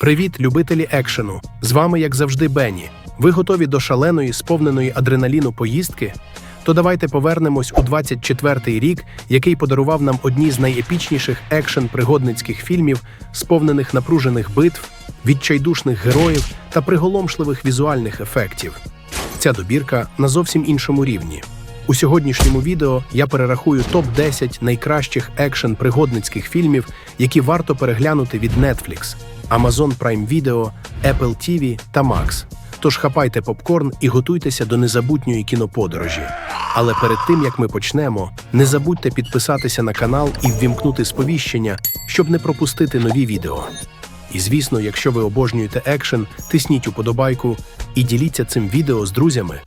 Привіт, любителі екшену! З вами, як завжди, Бенні. Ви готові до шаленої, сповненої адреналіну поїздки? То давайте повернемось у 24-й рік, який подарував нам одні з найепічніших екшен-пригодницьких фільмів, сповнених напружених битв, відчайдушних героїв та приголомшливих візуальних ефектів. Ця добірка на зовсім іншому рівні. У сьогоднішньому відео я перерахую топ-10 найкращих екшен-пригодницьких фільмів, які варто переглянути від Netflix, Amazon Prime Video, Apple TV та Max. Тож хапайте попкорн і готуйтеся до незабутньої кіноподорожі. Але перед тим як ми почнемо, не забудьте підписатися на канал і ввімкнути сповіщення, щоб не пропустити нові відео. І звісно, якщо ви обожнюєте екшен, тисніть уподобайку і діліться цим відео з друзями.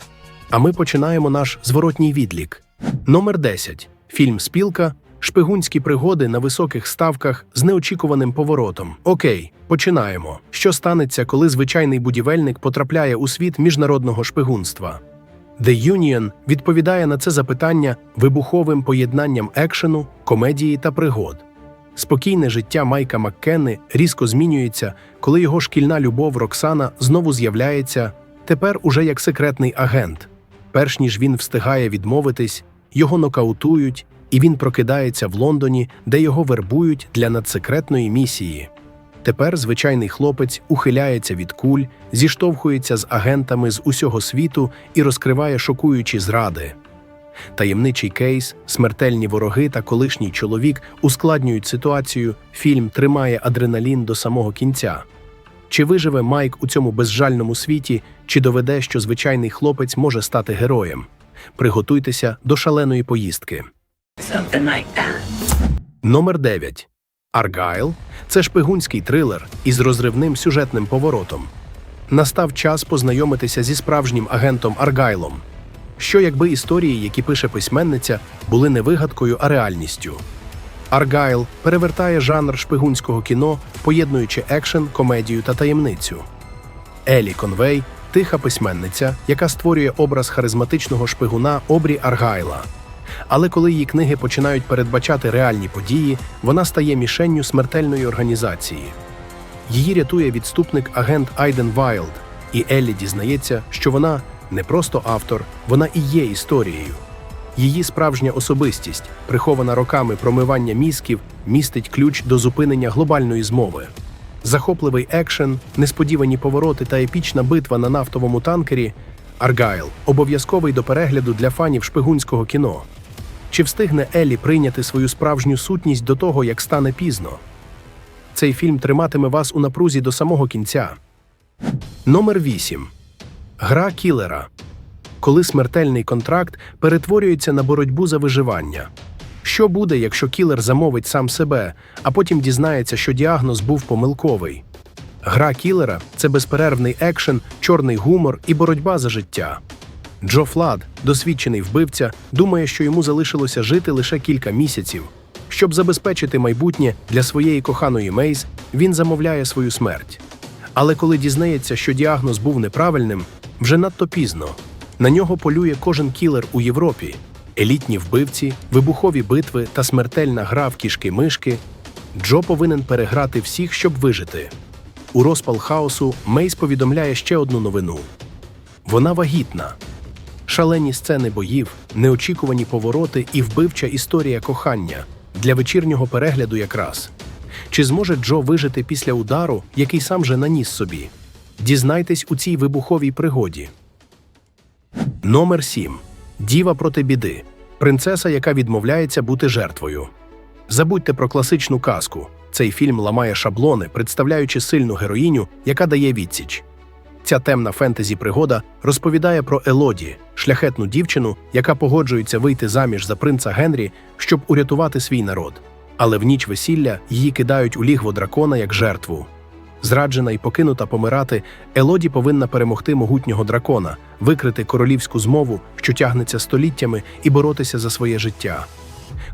А ми починаємо наш зворотній відлік. Номер 10. Фільм Спілка. Шпигунські пригоди на високих ставках з неочікуваним поворотом. Окей, починаємо. Що станеться, коли звичайний будівельник потрапляє у світ міжнародного шпигунства? The Union відповідає на це запитання вибуховим поєднанням екшену, комедії та пригод. Спокійне життя Майка Маккенни різко змінюється, коли його шкільна любов Роксана знову з'являється тепер уже як секретний агент. Перш ніж він встигає відмовитись, його нокаутують, і він прокидається в Лондоні, де його вербують для надсекретної місії. Тепер звичайний хлопець ухиляється від куль, зіштовхується з агентами з усього світу і розкриває шокуючі зради. Таємничий кейс, смертельні вороги та колишній чоловік ускладнюють ситуацію. Фільм тримає адреналін до самого кінця. Чи виживе Майк у цьому безжальному світі, чи доведе, що звичайний хлопець може стати героєм? Приготуйтеся до шаленої поїздки. Номер 9. Аргайл це шпигунський трилер із розривним сюжетним поворотом. Настав час познайомитися зі справжнім агентом Аргайлом. Що якби історії, які пише письменниця, були не вигадкою, а реальністю. Аргайл перевертає жанр шпигунського кіно, поєднуючи екшен, комедію та таємницю. Елі Конвей тиха письменниця, яка створює образ харизматичного шпигуна Обрі Аргайла. Але коли її книги починають передбачати реальні події, вона стає мішенню смертельної організації. Її рятує відступник агент Айден Вайлд, і Еллі дізнається, що вона не просто автор, вона і є історією. Її справжня особистість, прихована роками промивання мізків, містить ключ до зупинення глобальної змови. Захопливий екшен, несподівані повороти та епічна битва на нафтовому танкері Аргайл обов'язковий до перегляду для фанів шпигунського кіно. Чи встигне Еллі прийняти свою справжню сутність до того, як стане пізно? Цей фільм триматиме вас у напрузі до самого кінця. Номер 8. Гра кілера. Коли смертельний контракт перетворюється на боротьбу за виживання. Що буде, якщо кілер замовить сам себе, а потім дізнається, що діагноз був помилковий? Гра кілера це безперервний екшен, чорний гумор і боротьба за життя. Джо Флад, досвідчений вбивця, думає, що йому залишилося жити лише кілька місяців. Щоб забезпечити майбутнє для своєї коханої Мейз, він замовляє свою смерть. Але коли дізнається, що діагноз був неправильним, вже надто пізно. На нього полює кожен кілер у Європі. Елітні вбивці, вибухові битви та смертельна гра в кішки-мишки. Джо повинен переграти всіх, щоб вижити. У розпал хаосу Мейс повідомляє ще одну новину: вона вагітна. Шалені сцени боїв, неочікувані повороти і вбивча історія кохання для вечірнього перегляду якраз. Чи зможе Джо вижити після удару, який сам же наніс собі? Дізнайтесь у цій вибуховій пригоді. Номер 7. Діва проти біди. Принцеса, яка відмовляється бути жертвою. Забудьте про класичну казку. Цей фільм ламає шаблони, представляючи сильну героїню, яка дає відсіч. Ця темна фентезі пригода розповідає про Елоді, шляхетну дівчину, яка погоджується вийти заміж за принца Генрі, щоб урятувати свій народ. Але в ніч весілля її кидають у лігво дракона як жертву. Зраджена і покинута помирати, Елоді повинна перемогти могутнього дракона, викрити королівську змову, що тягнеться століттями, і боротися за своє життя.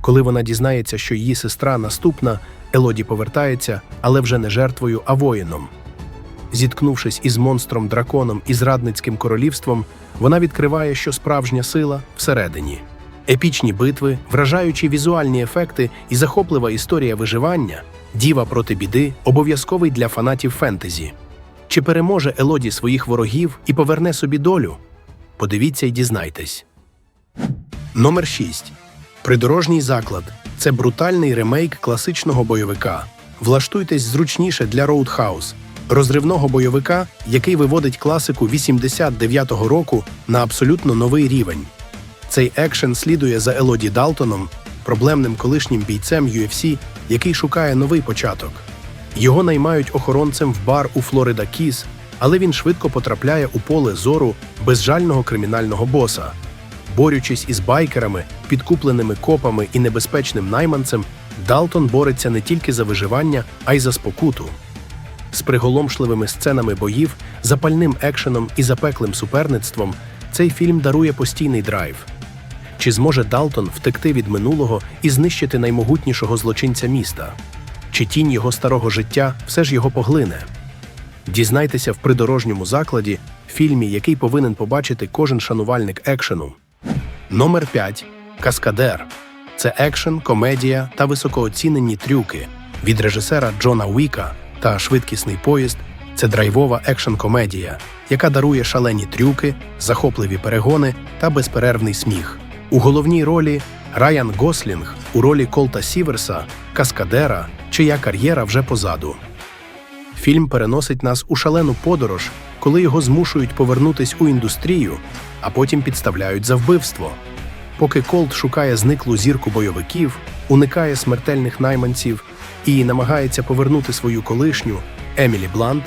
Коли вона дізнається, що її сестра наступна, Елоді повертається, але вже не жертвою, а воїном. Зіткнувшись із монстром драконом і зрадницьким королівством, вона відкриває, що справжня сила всередині. Епічні битви, вражаючі візуальні ефекти і захоплива історія виживання Діва проти біди обов'язковий для фанатів фентезі. Чи переможе Елоді своїх ворогів і поверне собі долю? Подивіться і дізнайтесь. Номер 6. Придорожній заклад це брутальний ремейк класичного бойовика. Влаштуйтесь зручніше для Roadhouse, розривного бойовика, який виводить класику 89-го року на абсолютно новий рівень. Цей екшен слідує за Елоді Далтоном, проблемним колишнім бійцем UFC, який шукає новий початок. Його наймають охоронцем в бар у Флорида Кіс, але він швидко потрапляє у поле зору безжального кримінального боса. Борючись із байкерами, підкупленими копами і небезпечним найманцем, Далтон бореться не тільки за виживання, а й за спокуту. З приголомшливими сценами боїв, запальним екшеном і запеклим суперництвом цей фільм дарує постійний драйв. Чи зможе Далтон втекти від минулого і знищити наймогутнішого злочинця міста? Чи тінь його старого життя все ж його поглине? Дізнайтеся в придорожньому закладі, фільмі, який повинен побачити кожен шанувальник екшену. Номер 5. Каскадер. Це екшен, комедія та високооцінені трюки від режисера Джона Уіка та швидкісний поїзд. Це драйвова екшн-комедія, яка дарує шалені трюки, захопливі перегони та безперервний сміх. У головній ролі Райан Гослінг у ролі Колта Сіверса, каскадера, чия кар'єра вже позаду. Фільм переносить нас у шалену подорож, коли його змушують повернутись у індустрію, а потім підставляють за вбивство. Поки Колт шукає зниклу зірку бойовиків, уникає смертельних найманців і намагається повернути свою колишню Емілі Блант,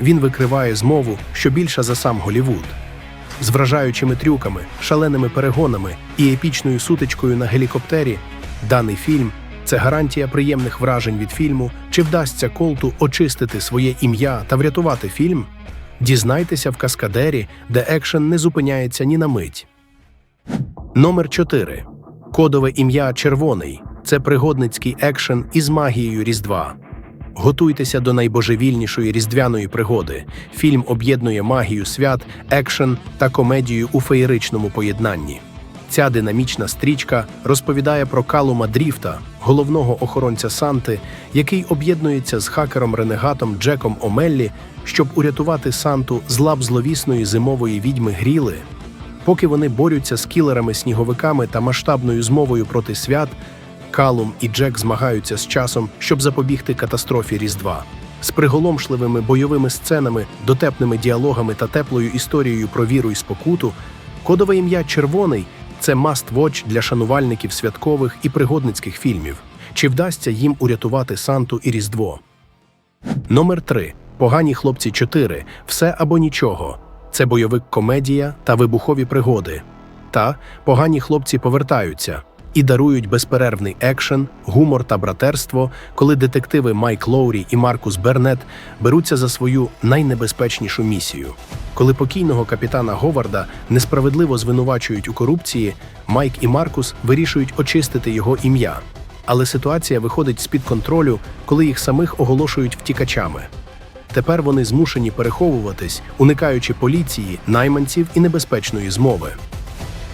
він викриває змову, що більша за сам Голівуд. З вражаючими трюками, шаленими перегонами і епічною сутичкою на гелікоптері, даний фільм це гарантія приємних вражень від фільму, чи вдасться Колту очистити своє ім'я та врятувати фільм. Дізнайтеся в каскадері, де екшен не зупиняється ні на мить. Номер 4. Кодове ім'я Червоний. Це пригодницький екшен із магією Різдва. Готуйтеся до найбожевільнішої різдвяної пригоди. Фільм об'єднує магію свят, екшен та комедію у феєричному поєднанні. Ця динамічна стрічка розповідає про Калума Дріфта, головного охоронця Санти, який об'єднується з хакером-ренегатом Джеком Омеллі, щоб урятувати Санту з лап зловісної зимової відьми Гріли. Поки вони борються з кілерами-сніговиками та масштабною змовою проти свят, Калум і Джек змагаються з часом, щоб запобігти катастрофі Різдва. З приголомшливими бойовими сценами, дотепними діалогами та теплою історією про віру і спокуту, кодове ім'я Червоний це маст-воч для шанувальників святкових і пригодницьких фільмів. Чи вдасться їм урятувати Санту і Різдво? Номер 3. Погані хлопці 4. Все або нічого. Це бойовик комедія та вибухові пригоди. Та погані хлопці повертаються і дарують безперервний екшен, гумор та братерство, коли детективи Майк Лоурі і Маркус Бернет беруться за свою найнебезпечнішу місію. Коли покійного капітана Говарда несправедливо звинувачують у корупції, Майк і Маркус вирішують очистити його ім'я. Але ситуація виходить з-під контролю, коли їх самих оголошують втікачами. Тепер вони змушені переховуватись, уникаючи поліції, найманців і небезпечної змови.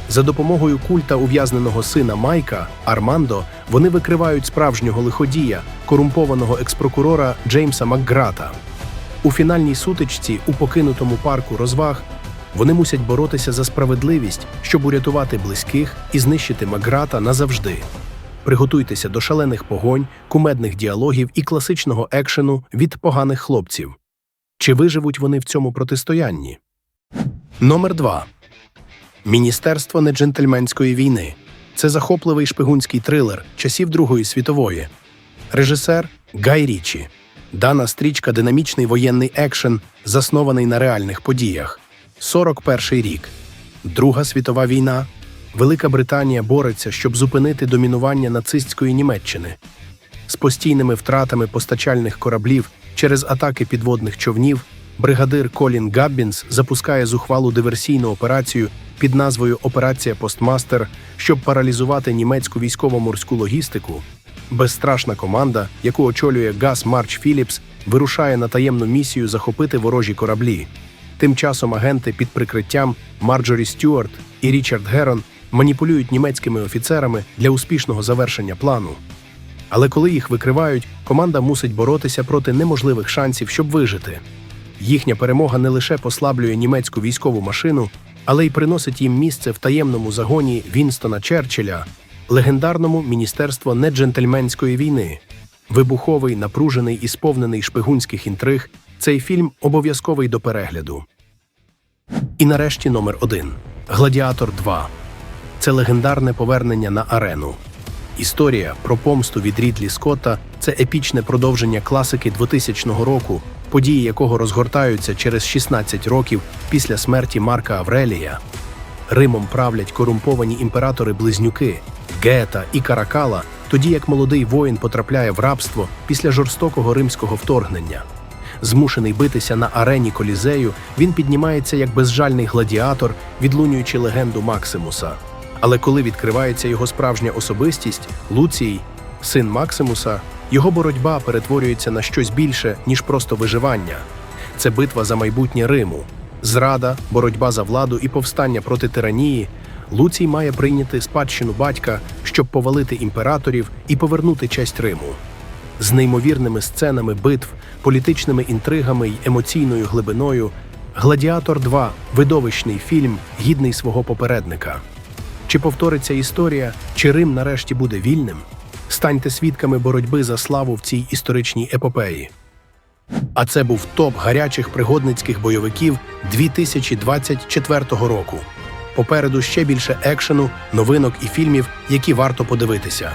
За допомогою культа ув'язненого сина Майка Армандо вони викривають справжнього лиходія, корумпованого експрокурора Джеймса Макграта. У фінальній сутичці у покинутому парку розваг вони мусять боротися за справедливість, щоб урятувати близьких і знищити Макграта назавжди. Приготуйтеся до шалених погонь, кумедних діалогів і класичного екшену від поганих хлопців. Чи виживуть вони в цьому протистоянні? Номер 2. Міністерство неджентльменської війни. Це захопливий шпигунський трилер часів Другої світової. Режисер Гай Річі. Дана стрічка динамічний воєнний екшен, заснований на реальних подіях. 41 рік. Друга світова війна. Велика Британія бореться, щоб зупинити домінування нацистської Німеччини. З постійними втратами постачальних кораблів через атаки підводних човнів бригадир Колін Габбінс запускає зухвалу диверсійну операцію під назвою Операція Постмастер, щоб паралізувати німецьку військово-морську логістику. Безстрашна команда, яку очолює Гас Марч Філіпс, вирушає на таємну місію захопити ворожі кораблі. Тим часом агенти під прикриттям Марджорі Стюарт і Річард Герон маніпулюють німецькими офіцерами для успішного завершення плану. Але коли їх викривають, команда мусить боротися проти неможливих шансів, щоб вижити. Їхня перемога не лише послаблює німецьку військову машину, але й приносить їм місце в таємному загоні Вінстона Черчилля, легендарному міністерство неджентльменської війни. Вибуховий, напружений і сповнений шпигунських інтриг, цей фільм обов'язковий до перегляду. І нарешті номер один Гладіатор 2. Це легендарне повернення на арену. Історія про помсту від Рідлі Скотта це епічне продовження класики 2000 року, події якого розгортаються через 16 років після смерті Марка Аврелія. Римом правлять корумповані імператори-близнюки Гета і Каракала, тоді як молодий воїн потрапляє в рабство після жорстокого римського вторгнення. Змушений битися на арені колізею, він піднімається як безжальний гладіатор, відлунюючи легенду Максимуса. Але коли відкривається його справжня особистість, Луцій, син Максимуса, його боротьба перетворюється на щось більше, ніж просто виживання. Це битва за майбутнє Риму, зрада, боротьба за владу і повстання проти тиранії. Луцій має прийняти спадщину батька, щоб повалити імператорів і повернути честь Риму з неймовірними сценами битв, політичними інтригами й емоційною глибиною. Гладіатор 2 видовищний фільм, гідний свого попередника. Чи повториться історія, чи Рим нарешті буде вільним? Станьте свідками боротьби за славу в цій історичній епопеї. А це був топ гарячих пригодницьких бойовиків 2024 року. Попереду ще більше екшену, новинок і фільмів, які варто подивитися.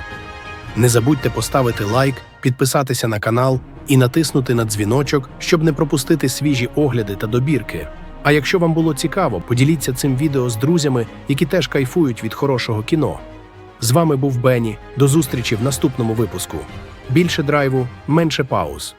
Не забудьте поставити лайк, підписатися на канал і натиснути на дзвіночок, щоб не пропустити свіжі огляди та добірки. А якщо вам було цікаво, поділіться цим відео з друзями, які теж кайфують від хорошого кіно. З вами був Бені. До зустрічі в наступному випуску. Більше драйву, менше пауз.